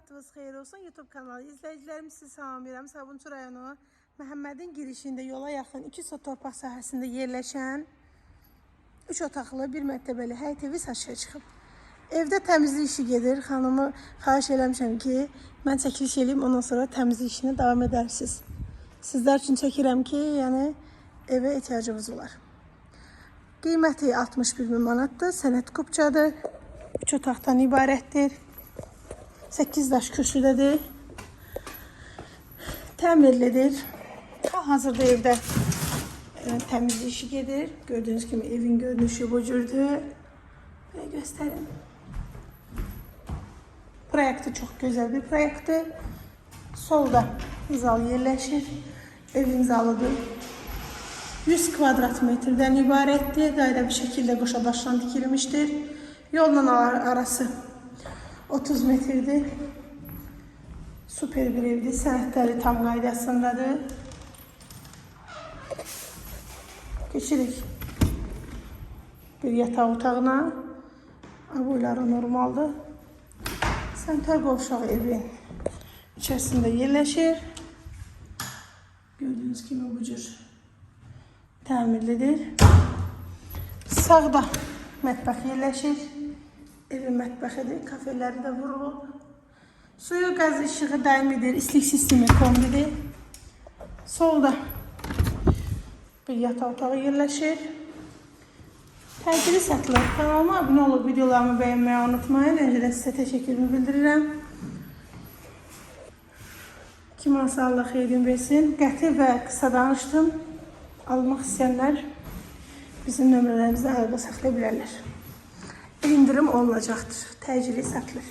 vaxtınız xeyir olsun YouTube kanalı izləyicilərimiz sizi salamlayıram. Sabunçu rayonu Məhəmmədin girişində yola yaxın 2 sot torpaq sahəsində yerləşən 3 otaqlı, 1 mərtəbəli həyət evi satışa çıxıb. Evdə təmizlik işi gedir. Xanımı xahiş eləmişəm ki, mən çəkiliş eləyim, ondan sonra təmizlik işinə davam edərsiniz. Sizlər üçün çəkirəm ki, yəni evə ehtiyacımız olar. Qiyməti 61 min manatdır. Sənət kupçadır. 3 otaqdan ibarətdir. 8 daş kürsüdədir. Təmirlidir. Hazırda evdə e, təmizlik işi gedir. Gördüğünüz kimi evin görünüşü bu cürdür. Böyle göstereyim. Proyekti çok güzel bir proyekti. Solda zal yerleşir. Evin zalıdır. 100 kvadrat metreden ibarettir. Daire bir şekilde koşa baştan dikilmiştir. Yolla ar- arası 30 metrdir. Süper bir evdir. Sənədləri tam qaydasındadır. Keçirik bir yataq otağına. Aboyları normaldır. Sentral qovşaq evin içərisində yerləşir. Gördüyünüz kimi bu cür təmirlidir. Sağda mətbəx yerləşir. Evin mətbəxidir. Kafelləri də vurulub. Suyu, qaz işığı daimidir. İstilik sistemi kombidir. Solda bir yataq otağı yerləşir. Təcili satılır. Kanalıma abunə olub videolarımı bəyənməyi unutmayın. Öncədən sizə təşəkkürümü bildirirəm. Kim alsa Allah xeyrin versin. Qəti və qısa danışdım. Almaq istəyənlər bizim nömrələrimizdə əlaqə saxlaya bilərlər. İndirim olunacaqdır. Təcili satılır.